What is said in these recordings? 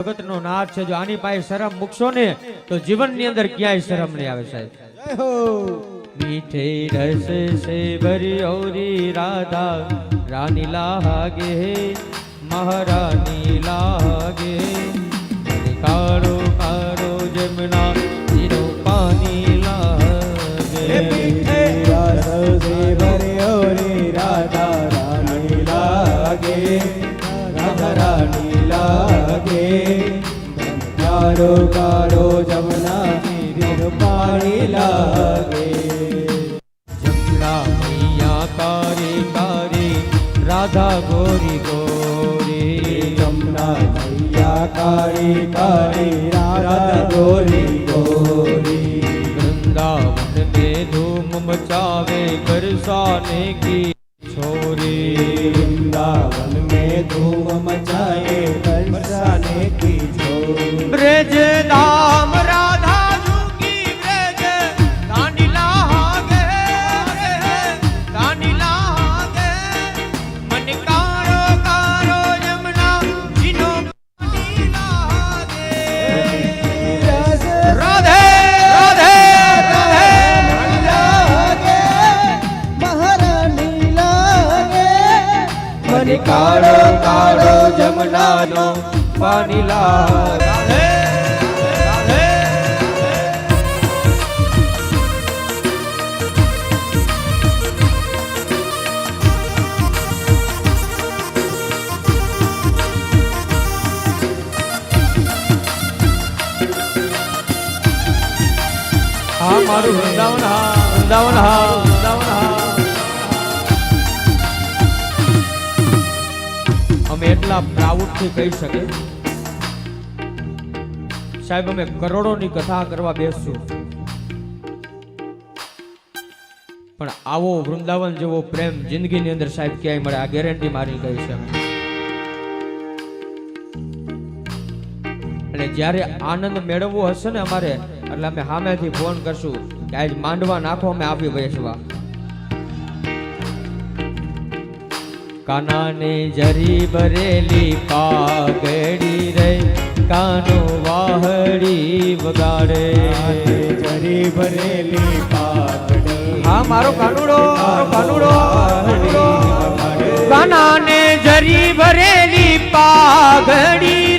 જગત નો નાથ છે જો આની પાસે શરમ મૂકશો ને તો જીવનની અંદર ક્યાંય શરમ નહીં આવે સાહેબ. મીઠે રસ સે ભરી ઓરી રાધા રાની લાગે મહારાની લાગે કાળો કાળો કાળો જમના તીર પાણી લાગે જમના મૈયા કારી કારી રાધા ગોરી ગોરી જમના મૈયા કાળી કાળી રાધા ગોરી ગોરી वृंदावन में धूम मचावे बरसाने की छोरी वृंदावन में धूम मचाए પાણી લાગે રાધે રાધે હા મારું વૃંદાવન હા વૃંદાવન હા. અમે એટલા પ્રાઉડથી કહી શકે સાહેબ, અમે કરોડોની કથા કરવા બેસશું. પણ આવો વૃંદાવન જેવો પ્રેમ જિંદગીની અંદર સાહેબ ક્યાંય મળે, આ ગેરંટી મારી કહી છે અને જ્યારે આનંદ મેળવવો હશે ને અમારે, એટલે અમે સામેથી ફોન કરશું કે આજ માંડવા નાખો, અમે આવી વેચવા કાનાને જરી ભરેલી પાઘડી રે કાનો વાહડી વગાડે. જરી ભરેલી પાઘડી હા મારો કાનુડો મારો કાનુડો કાનાને જરી ભરેલી પાઘડી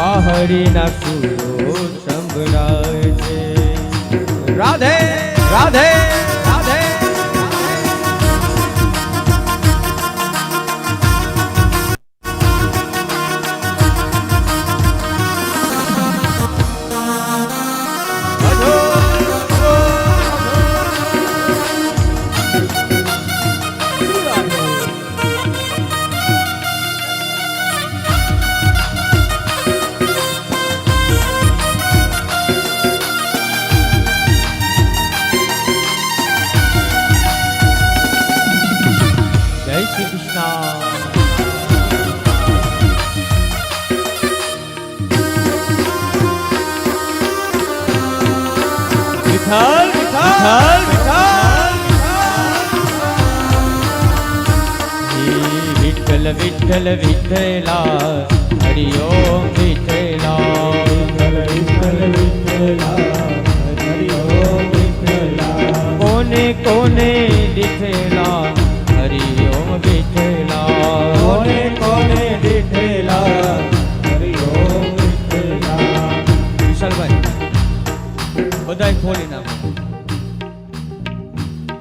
વાહડીના સુરો સંભળાય છે. રાધે રાધે. વિઠ્ઠલ વિઠ્ઠલ વિઠ્ઠલા હરિ ઓમ વિઠ્ઠલા વિઠ્ઠલ વિઠ્ઠલા કોને કોને દીઠેલા હરિ ઓમ વિઠ્ઠલા કોને કોને દીઠેલા હરિ ઓમ વિઠ્ઠલા વિશાલભાઈ બધાય ખોલી નાખો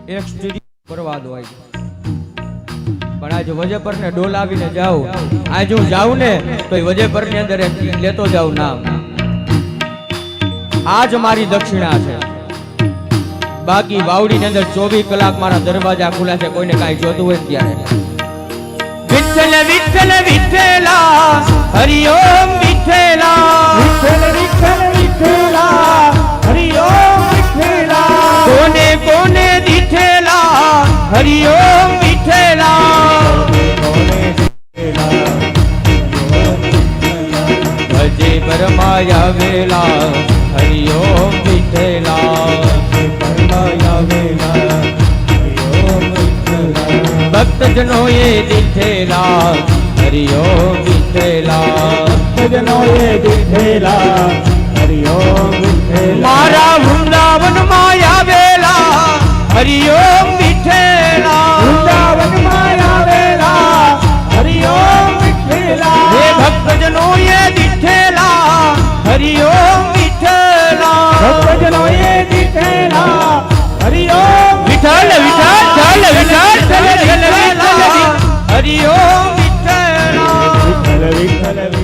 એક સ્ટુડિયો આજે વજેપર ને ડોલાવીને જાઉં. આજે હું જાઉં ને તો એ વજેપરની અંદર લેતો જાઉં નામ. આજ મારી દક્ષિણા છે. બાકી વાવડી ની અંદર ચોવીસ કલાક મારા દરવાજા ખુલ્લા છે કોઈને કાંઈ જોતું હોય ત્યારે. વિઠ્ઠલ વિઠ્ઠલ વિઠ્ઠલા હરિ ઓમ વિઠ્ઠલા. વિઠ્ઠલ વિઠ્ઠલ વિઠ્ઠલા હરિ ઓમ વિઠ્ઠલા. કોને કોને દીઠેલા હરિ પરમાયા વેલા હરિ ઓમ વિઠ્ઠલા પરમાયા વેલા હરિ ઓમ વિઠ્ઠલા ભક્તજનો એ દીઠેલા હરિ ઓમ ભક્તજનો એ દીઠેલા હરિ ઓમ વિઠ્ઠલા મારા વૃંદાવનમાં આવેલા હરિ ઓમ વૃંદાવનમાં આવેલા હરિ ઓમ હે ભક્તજનો એ હરિ ઓમ વિઠ્ઠલા ભક્તજનોએ દીઠેલા હરિ ઓમ વિઠ્ઠલ વિઠ્ઠલ ચાલ વિઠ્ઠલ ચાલ વિઠ્ઠલ હરિ ઓમ વિઠ્ઠલા વિઠ્ઠલ વિઠ્ઠલ વિઠ્ઠલા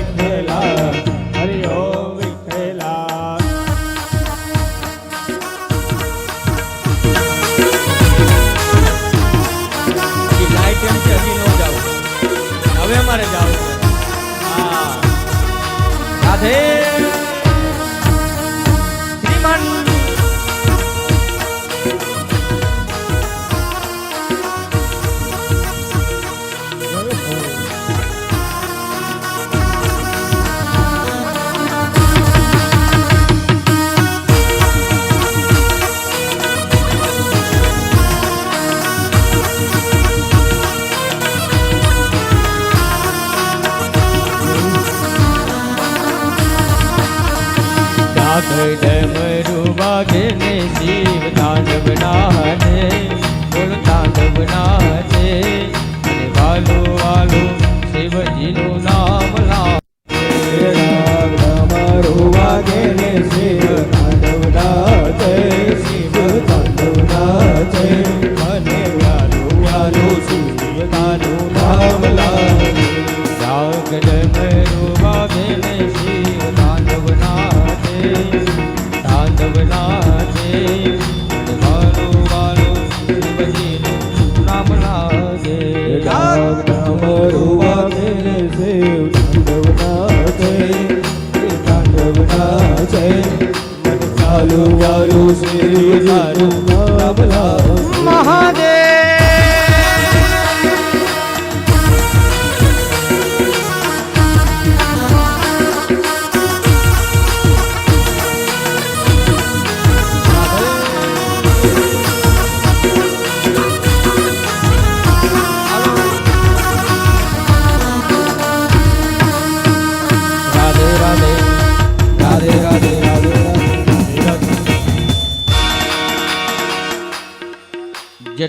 અને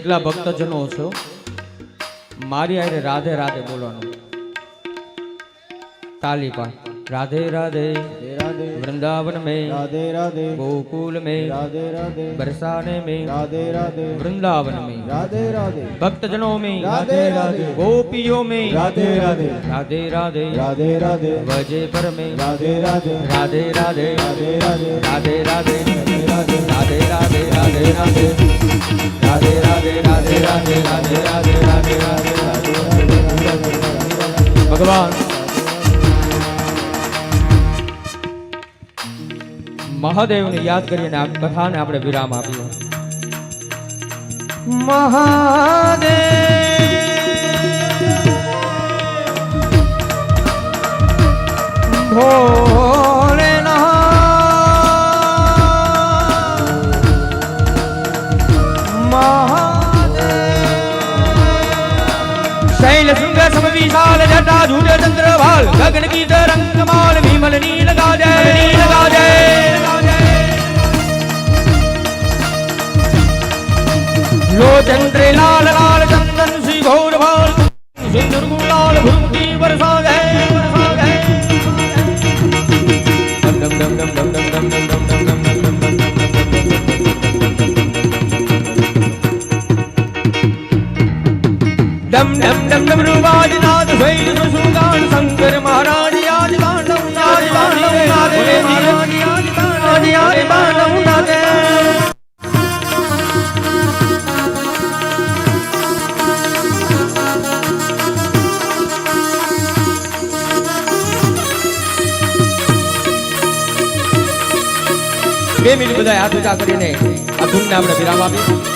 જેટલા ભક્તજનો છો મારી આરે રાધે રાધે બોલવાનું તાલી પણ રાધે રાધે વૃંદાવન મે રાધે રાધે ગોકુલ મે રાધે રાધે બરસાને મે રાધે રાધે વૃંદાવન મે રાધે રાધે ભક્તજનો મે રાધે રાધે ગોપીઓ મે રાધે રાધે રાધે રાધે રાધે રાધે વજે પર મે રાધે રાધે રાધે રાધે રાધે રાધે રાધે રાધે રાધે રાધે રાધે રાધે ભગવાન. મહાદેવને યાદ કરીને આ કથાને આપણે વિરામ આપ્યો મહાદેવ. વિશાલ જટા ઝૂલે ચંદ્ર ભાલ ગગન કી તરંગ કમાલ વિમલ નીલ ગાજે નીલ ગાજે લો ચંદ્ર લાલ લાલ ચંદન શ્રી ગૌર ભાલ શ્રી દુર્ગુ લાલ ભૂમકી વરસાદ હૈ ડમ ડમ ડમ ડમ રૂવાજ નાદ શૈલ સુગાન શંકર મહારાજ આજ તાંડવ આજ તાંડવ નાદે મહારાજ આજ તાંડવ નાદે બે મિનિટ બધા હાથ ઊંચા કરીને આ ધૂનને આપણે વિરામ આપીએ.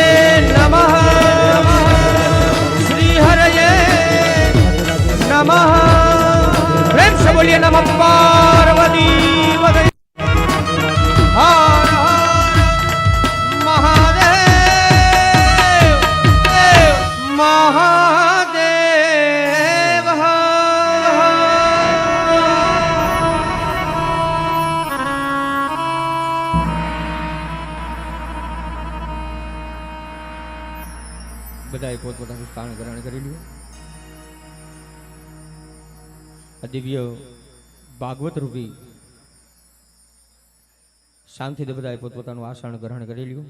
吧。ભાગવત રૂપી. શાંતિથી બધાએ પોતપોતાનું આસન ગ્રહણ કરી લ્યું.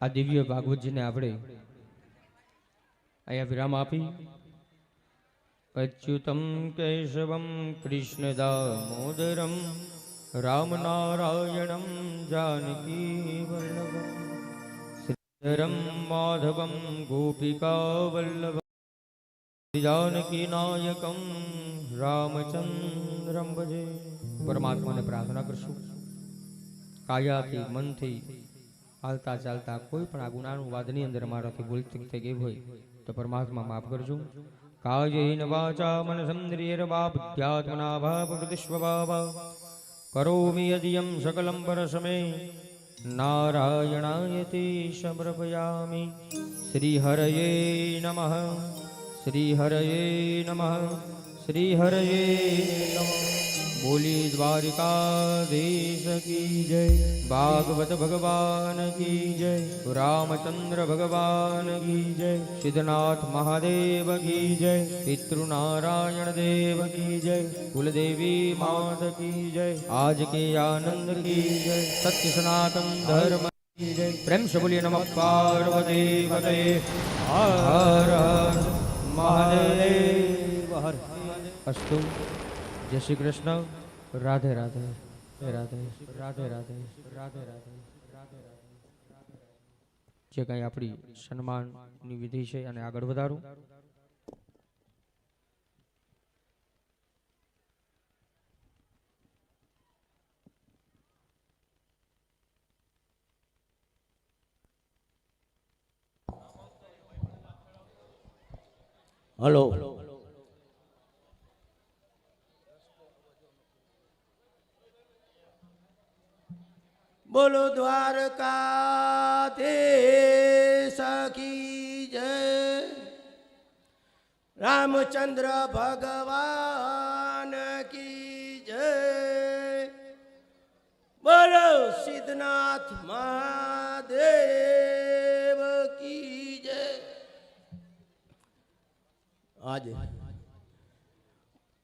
આ દિવ્ય ભાગવતજીને આપણે અહીંયા વિરામ આપી. અચ્યુતમ કેશવમ કૃષ્ણ દામોદરમ રામનારાયણમ જાનકી વલ્લભમ શ્રીધરમ માધવમ ગોપિકા વલ્લભ જાનકી નાયકમ રામચંદ્રમ ભજે પરમાત્માને પ્રાર્થના કરશું કાયાથી મનથી હાલતા ચાલતા કોઈ પણ આ ગુનાનું વાદની અંદર મારાથી ભૂલ ચૂક થઈ ગઈ હોય, તો પરમાત્મા માફ કરજો. કાયેન વાચા મનસંદ્રિયર્વા બુદ્ધ્યાત્મના ભાવ કરોમિ યદિયમ સકલમ પરસમે नारायणायते समर्पयामि श्रीहरये नमः श्रीहरये नमः श्रीहरये नमः બોલી દ્વારિકાધીશ કી જય, ભાગવત ભગવાન કી જય, રામચંદ્ર ભગવાન કી જય, સિદ્ધનાથ મહાદેવ કી જય, પિતૃનારાયણ દેવ કી જય, કુલદેવી માત કી જય, આજ કે આનંદ કી જય, સત્ય સનાતન ધર્મ પ્રેમ સે બોલીએ નમઃ પાર્વતી પતે હર હર મહાદેવ, હર અસ્તુ. જય શ્રી કૃષ્ણ. રાધે રાધે રાધે રાધે રાધે રાધે રાધે રાધે રાધે જે કાંઈ આપણી સન્માનની વિધિ છે અને આગળ વધારું. હલો. બોલો દ્વારકા તે સખી જય રામચંદ્ર ભગવાન કી જય બોલો સિદ્ધનાથ મહાદેવ કી જય આજે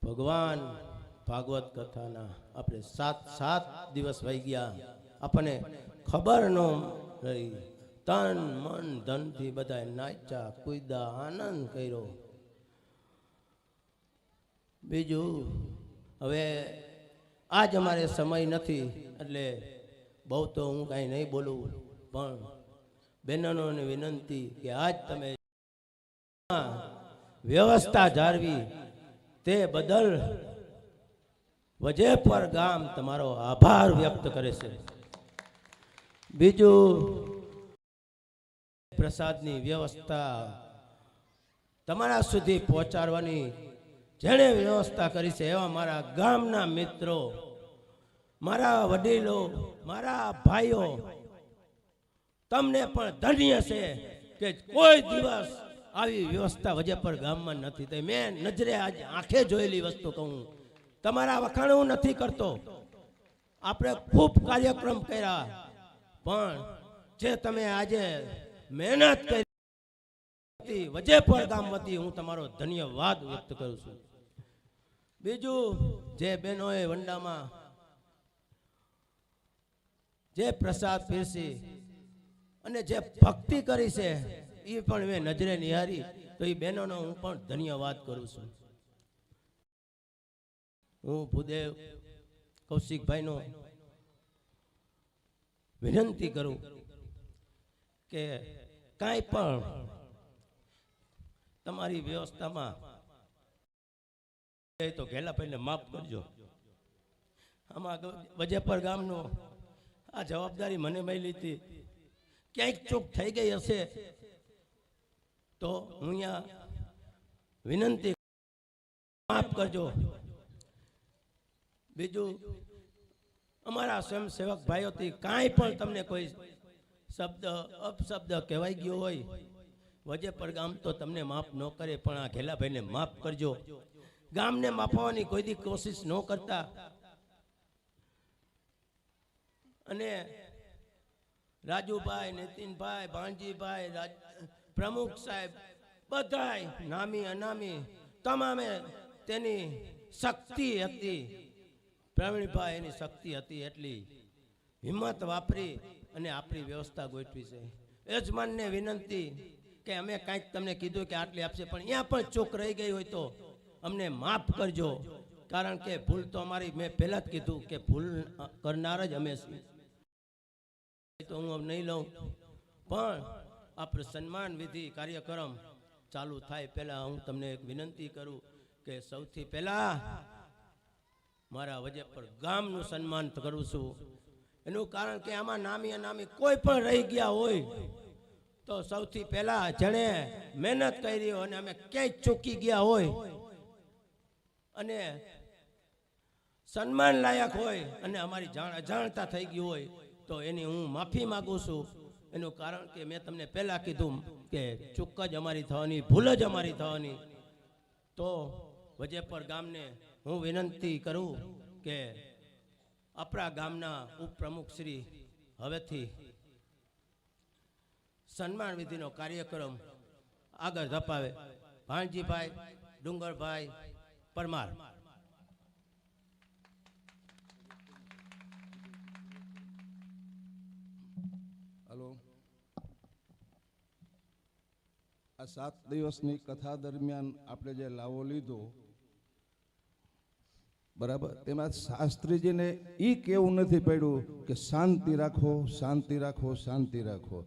ભગવાન ભાગવત કથાના આપણે સાત સાત દિવસ વહી ગયા આપણને ખબર ન રહી. તન, મન, ધનથી બધા નાચ્યા કુદા આનંદ કર્યો. બીજું, હવે આજ અમારે સમય નથી, એટલે બહુ તો હું કાંઈ નહીં બોલું, પણ બહેનોને વિનંતી કે આજ તમે વ્યવસ્થા જાળવી, તે બદલ વજે પર ગામ તમારો આભાર વ્યક્ત કરે છે. બીજું પ્રસાદની વ્યવસ્થા તમારા સુધી પહોંચાડવાની જેણે વ્યવસ્થા કરી છે એવા મારા ગામના મિત્રો, મારા વડીલો, મારા ભાઈઓ, તમને પણ ધન્ય છે કે કોઈ દિવસ આવી વ્યવસ્થા વજેપર ગામમાં નથી થઈ. મેં નજરે આજ આંખે જોયેલી વસ્તુ કહું. તમારા વખાણ હું નથી કરતો. આપણે ખૂબ કાર્યક્રમ કર્યા. પણ જે તમે આજે મહેનત કરી વજેપર ગામ વતી હું તમારો ધન્યવાદ વ્યક્ત કરું છું. બીજું, જે બહેનોએ વંડામાં જે પ્રસાદ પીરસી અને જે ભક્તિ કરી છે એ પણ મેં નજરે નિહારી, તો એ બહેનોનો હું પણ ધન્યવાદ કરું છું. હું ભૂદેવ કૌશિકભાઈનો વિનંતી કરું કે કાંઈ પણ તમારી વ્યવસ્થામાં તો ઘેલા પહેલે માફ કરજો. આમાં વજેપર ગામનો આ જવાબદારી મને મળી હતી. ક્યાંક ચૂક થઈ ગઈ હશે તો હું અહીંયા વિનંતી માફ કરજો. બીજું અમારા સ્વયંસેવક ભાઈઓથી કાંઈ પણ તમને કોઈ શબ્દ, અપશબ્દ કહેવાઈ ગયો હોય વજેપર ગામ તો તમને માફ ન કરે, પણ આ ઘેલાભાઈને માફ કરજો. ગામને માફવાની કોઈ દી કોશિશ ન કરતા. અને રાજુભાઈ, નીતિનભાઈ, ભાણજીભાઈ પ્રમુખ સાહેબ, બધાય નામી અનામી તમામે તેની શક્તિ હતી. પ્રવીણભાઈ એની શક્તિ હતી એટલી. હિંમત વાપરી અને આપણી વ્યવસ્થા ગોઠવી છે. યજમાનને વિનંતી કે અમે કાંઈક તમને કીધું કે આટલી આપશે, પણ અહીંયા પણ ચોક રહી ગઈ હોય તો અમને માફ કરજો. કારણ કે ભૂલ તો અમારી મેં પહેલાં જ કીધું કે ભૂલ કરનાર જ અમે તો હું નહીં લઉં. પણ આપણે સન્માન વિધિ કાર્યક્રમ ચાલુ થાય પહેલાં હું તમને એક વિનંતી કરું કે સૌથી પહેલાં મારા વજે પર ગામનું સન્માન કરું છું. એનું કારણ કે આમાં નામી અનામી કોઈ પણ રહી ગયા હોય, તો સૌથી પહેલા જેણે મહેનત કરી અને અમે ક્યાંય ચૂકી ગયા હોય અને સન્માન લાયક હોય અને અમારી જાણ અજાણતા થઈ ગઈ હોય, તો એની હું માફી માગું છું. એનું કારણ કે મેં તમને પહેલાં કીધું કે ચૂક જ અમારી થવાની, ભૂલ જ અમારી થવાની. તો વજેપર ગામને હું વિનંતી કરું કે આપણા ગામના ઉપપ્રમુખ શ્રી હવેથી સન્માન વિધિનો કાર્યક્રમ આગળ ધપાવે. ભાણજીભાઈ, ડુંગરભાઈ પરમાર. હલો. આ સાત દિવસની કથા દરમિયાન આપણે જે લાવો લીધો બરાબર? તેમાં શાસ્ત્રીજીને એ કેવું નથી પડ્યું કે શાંતિ રાખો શાંતિ રાખો શાંતિ રાખો.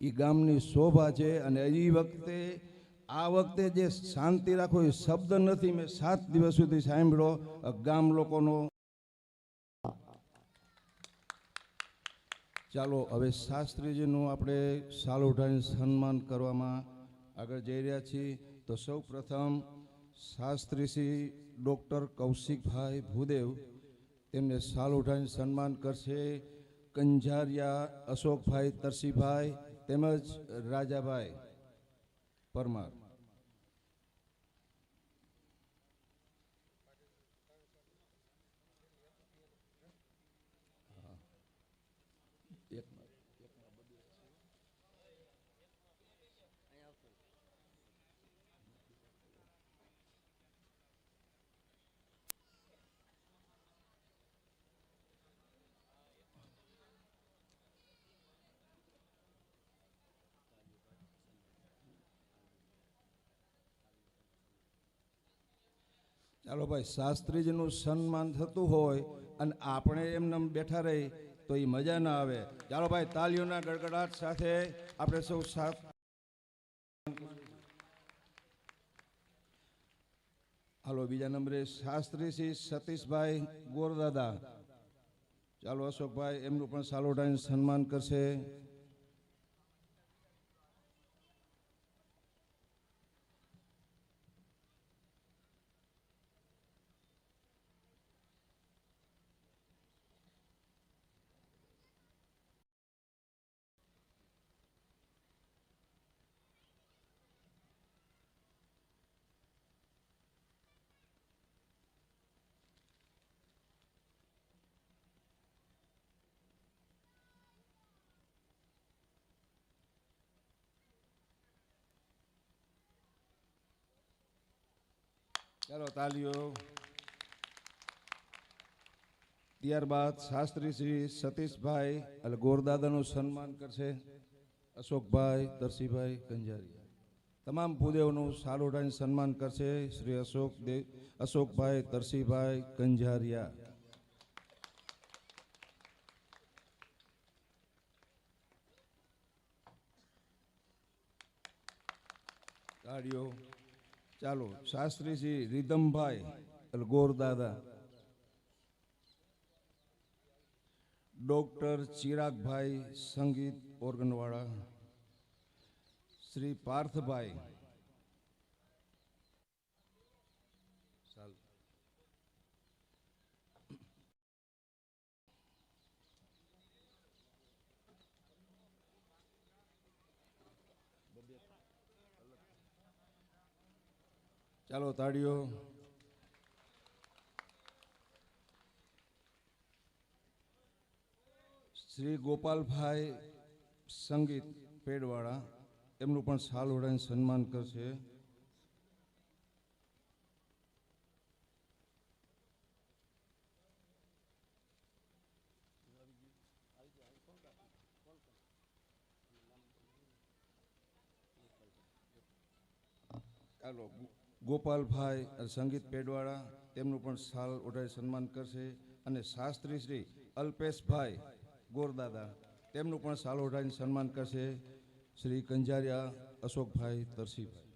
એ ગામની શોભા છે અને એ વખતે, આ વખતે જે શાંતિ રાખો એ શબ્દ નથી મેં સાત દિવસ સુધી સાંભળ્યો. ગામ લોકોનો ચાલો, હવે શાસ્ત્રીજીનું આપણે સાલ સન્માન કરવામાં આગળ જઈ રહ્યા છીએ. તો સૌ પ્રથમ શાસ્ત્રી શ્રી ડૉક્ટર કૌશિકભાઈ ભૂદેવ તેમને સાલ ઉઠાવીને સન્માન કરશે. કંજારિયા અશોકભાઈ તરસીભાઈ તેમજ રાજાભાઈ પરમાર. ચાલો ભાઈ, શાસ્ત્રીજીનું સન્માન થતું હોય અને આપણે એમને બેઠા રહી, તો એ મજા ના આવે. ચાલો ભાઈ તાલીઓના ગડગડાટ સાથે આપણે સૌ સાથ હાલો, બીજા નંબરે શાસ્ત્રી શ્રી સતીશભાઈ ગોરદાદા. ચાલો, અશોકભાઈ, એમનું પણ સાલોડાઈને સન્માન કરશે. ચાલો તાલીઓ ત્યારબાદ શાસ્ત્રી શ્રી સતીશભાઈ એટલે ગોરદાદાનું સન્માન કરશે અશોકભાઈ, તરસીભાઈ કંજારિયા. તમામ ભૂદેવનું સાલ ઉઠાવીને સન્માન કરશે શ્રી અશોક દેવ અશોકભાઈ, તરસીભાઈ કંજારિયા. તાળીઓ. ચાલો શાસ્ત્રી શ્રી રીધમભાઈ ગોર દાદા ડોક્ટર ચિરાગભાઈ સંગીત ઓર્ગનવાળા શ્રી પાર્થભાઈ ચાલો. ચાલો તાળીઓ. શ્રી ગોપાલભાઈ સંગીત પેડવાળા એમનું પણ સાલ ઓઢાઈને સન્માન કરશે. ચાલો ગોપાલભાઈ અને સંગીત પેડવાળા તેમનું પણ સાલ ઓઢાઈ સન્માન કરશે અને શાસ્ત્રી શ્રી અલ્પેશભાઈ ગોરદાદા તેમનું પણ સાલ ઓઢાઈને સન્માન કરશે શ્રી કંજારિયા અશોકભાઈ તરસીભાઈ.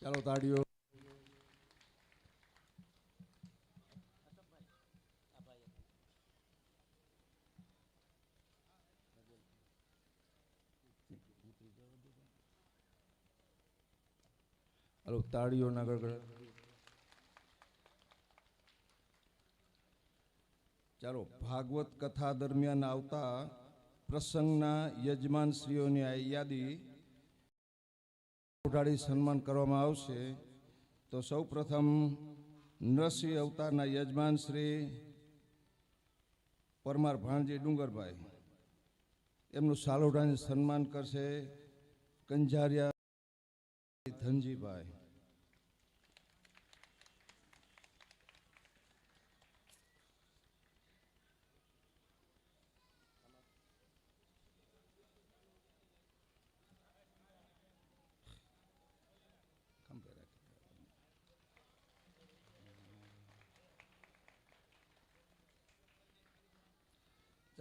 ચાલો તાળીઓ. હાલો તાળીઓના ગડગડ ચાલો, ભાગવત કથા દરમિયાન આવતા પ્રસંગના યજમાનશ્રીઓની આ યાદી ઉઠાડી સન્માન કરવામાં આવશે. તો સૌ પ્રથમ નરસિંહ અવતારના યજમાન શ્રી પરમાર ભાણજી ડુંગરભાઈ. એમનું સાલોઢાને સન્માન કરશે કંજારિયા ધનજીભાઈ.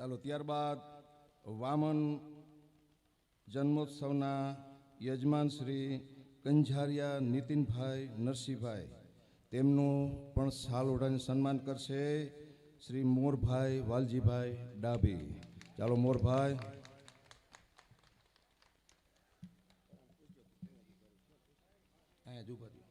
ચાલો ત્યારબાદ વામન જન્મોત્સવના યજમાન શ્રી કંઝારિયા નીતિનભાઈ નરસિંહભાઈ. તેમનું પણ સાલ ઓઢાને સન્માન કરશે શ્રી મોરભાઈ વાલજીભાઈ ડાભી. ચાલો મોરભાઈ. અહીંયા જ ઊભા રહ્યો.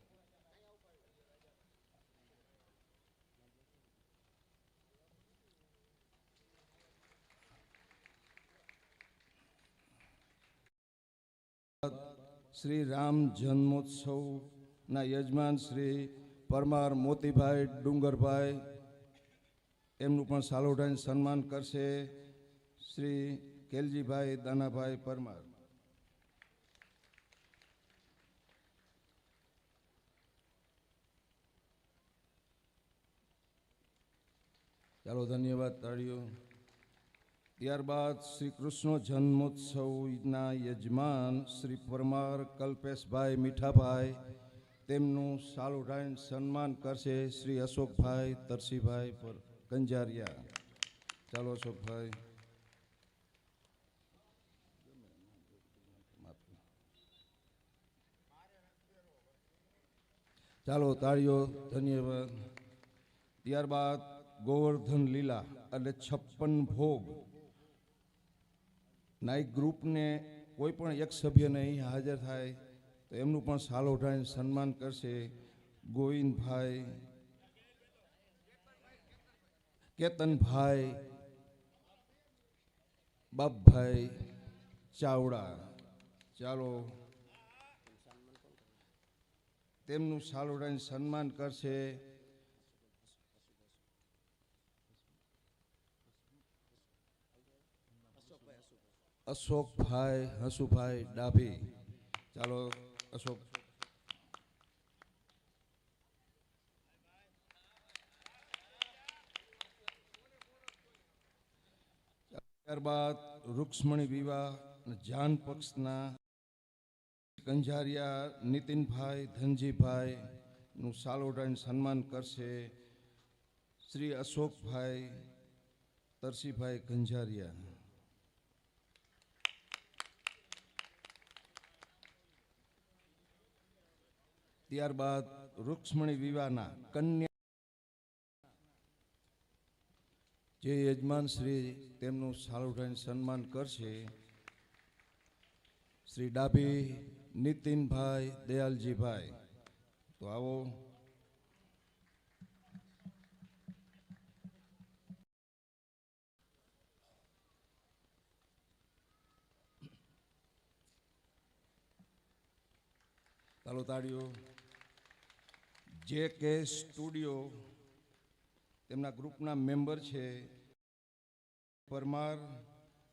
શ્રી રામ જન્મોત્સવના યજમાન શ્રી પરમાર મોતીભાઈ ડુંગરભાઈ, એમનું પણ સાલોઢાઈને સન્માન કરશે શ્રી કેલજીભાઈ દાનાભાઈ પરમાર. ચાલો, ધન્યવાદ તાળીઓ. ત્યારબાદ શ્રી કૃષ્ણ જન્મોત્સવના યજમાન શ્રી પરમાર કલ્પેશભાઈ મીઠાભાઈ તેમનું સાલુઢાઈન સન્માન કરશે શ્રી અશોકભાઈ તરસીભાઈ પર કંજારિયા. ચાલો અશોકભાઈ. ચાલો તાળીઓ, ધન્યવાદ. ત્યારબાદ ગોવર્ધન લીલા અને છપ્પન ભોગ નાઇક ગ્રુપને કોઈ પણ એક સભ્યને અહીં હાજર થાય, તો એમનું પણ સાલ ઉઠાવીને સન્માન કરશે. ગોવિંદભાઈ, કેતનભાઈ, બાપભાઈ, ચાવડા. ચાલો. તેમનું સાલ ઉઠાવીને સન્માન કરશે. અશોકભાઈ હસુભાઈ ડાભી. ચાલો, અશોક. ત્યારબાદ રૂક્ષ્મણી વિવાહ જાન પક્ષના કંજારિયા નીતિનભાઈ, ધનજીભાઈ નું સાલોડાઈને સન્માન કરશે શ્રી અશોકભાઈ, તરસીભાઈ કંજારિયા. ત્યારબાદ રૂક્ષ્મણી વિવાહના કન્યા જે યજમાન શ્રી તેમનું સારું ઉઠાઈને સન્માન કરશે, શ્રી ડાભી નીતિનભાઈ દયાલજીભાઈ. તો આવો. ચાલો તાળીઓ. જે કે સ્ટુડિયો તેમના ગ્રુપના મેમ્બર છે. પરમાર,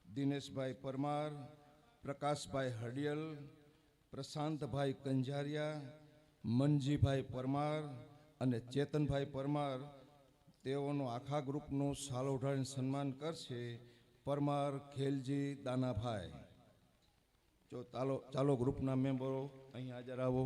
દિનેશભાઈ પરમાર, પ્રકાશભાઈ હડિયલ, પ્રશાંતભાઈ કંજારિયા, મનજીભાઈ પરમાર અને ચેતનભાઈ પરમાર તેઓનો આખા ગ્રુપનું સાલ ઉઠાડીને સન્માન કરશે પરમાર, ખેલજી, દાનાભાઈ. જો ચાલો ચાલો ગ્રુપના મેમ્બરો અહીં હાજર આવો.